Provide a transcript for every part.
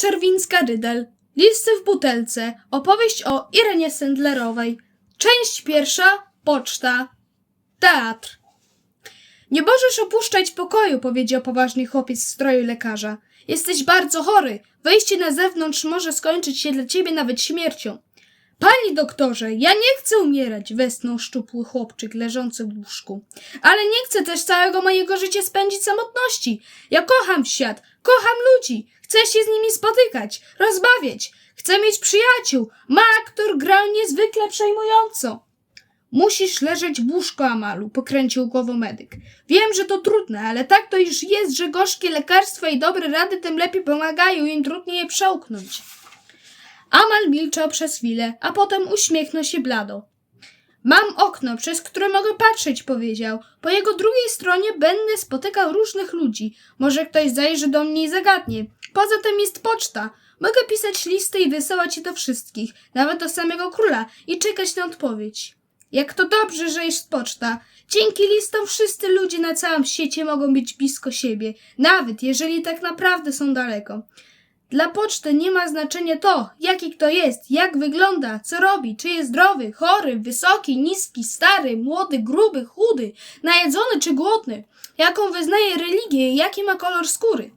Czerwińska-Rydel. Listy w butelce. Opowieść o Irenie Sendlerowej. Część pierwsza. Poczta. Teatr. Nie możesz opuszczać pokoju, powiedział poważny chłopiec w stroju lekarza. Jesteś bardzo chory. Wejście na zewnątrz może skończyć się dla ciebie nawet śmiercią. Panie doktorze, ja nie chcę umierać, westnął szczupły chłopczyk leżący w łóżku. Ale nie chcę też całego mojego życia spędzić samotności. Ja kocham świat, kocham ludzi, chcę się z nimi spotykać, rozbawiać. Chcę mieć przyjaciół. Ma aktor grał niezwykle przejmująco. Musisz leżeć w łóżku, Amalu, pokręcił głową medyk. Wiem, że to trudne, ale tak to już jest, że gorzkie lekarstwa i dobre rady tym lepiej pomagają, im trudniej je przełknąć. Amal milczał przez chwilę, a potem uśmiechnął się blado. Mam okno, przez które mogę patrzeć, powiedział. Po jego drugiej stronie będę spotykał różnych ludzi. Może ktoś zajrzy do mnie i zagadnie. Poza tym jest poczta. Mogę pisać listy i wysyłać je do wszystkich, nawet do samego króla, i czekać na odpowiedź. Jak to dobrze, że jest poczta. Dzięki listom wszyscy ludzie na całym świecie mogą być blisko siebie, nawet jeżeli tak naprawdę są daleko. Dla poczty nie ma znaczenia to, jaki kto jest, jak wygląda, co robi, czy jest zdrowy, chory, wysoki, niski, stary, młody, gruby, chudy, najedzony czy głodny, jaką wyznaje religię i jaki ma kolor skóry.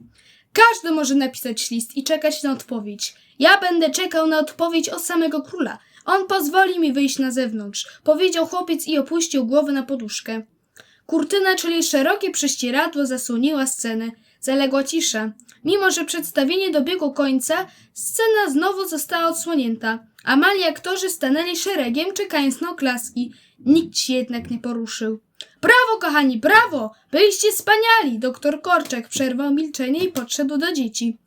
Każdy może napisać list i czekać na odpowiedź. Ja będę czekał na odpowiedź od samego króla. On pozwoli mi wyjść na zewnątrz, powiedział chłopiec i opuścił głowę na poduszkę. Kurtyna, czyli szerokie prześcieradło, zasłoniła scenę. Zaległa cisza. Mimo, że przedstawienie dobiegło końca, scena znowu została odsłonięta. a mali aktorzy stanęli szeregiem, czekając na oklaski. Nikt się jednak nie poruszył. Brawo, kochani, brawo! Byliście wspaniali! Doktor Korczak przerwał milczenie i podszedł do dzieci.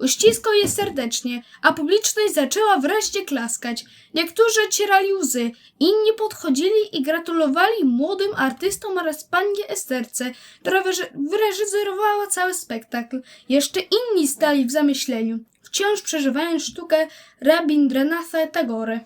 Uściskał je serdecznie, a publiczność zaczęła wreszcie klaskać. Niektórzy ocierali łzy, inni podchodzili i gratulowali młodym artystom oraz pannie Esterce, która wyre- wyreżyserowała cały spektakl. Jeszcze inni stali w zamyśleniu, wciąż przeżywając sztukę Rabindranath Tagore.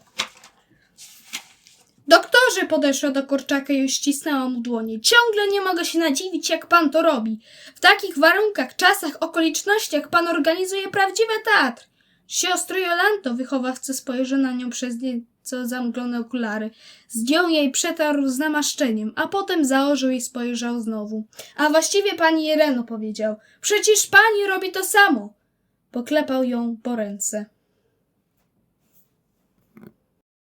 Doktorze podeszła do kurczaka i uścisnęła mu dłonie. Ciągle nie mogę się nadziwić, jak pan to robi. W takich warunkach, czasach, okolicznościach pan organizuje prawdziwy teatr. Siostro Jolanto, wychowawca spojrzał na nią przez nieco zamglone okulary. Zdjął jej przetarł z namaszczeniem, a potem założył i spojrzał znowu. A właściwie pani Ireno powiedział. Przecież pani robi to samo. Poklepał ją po ręce.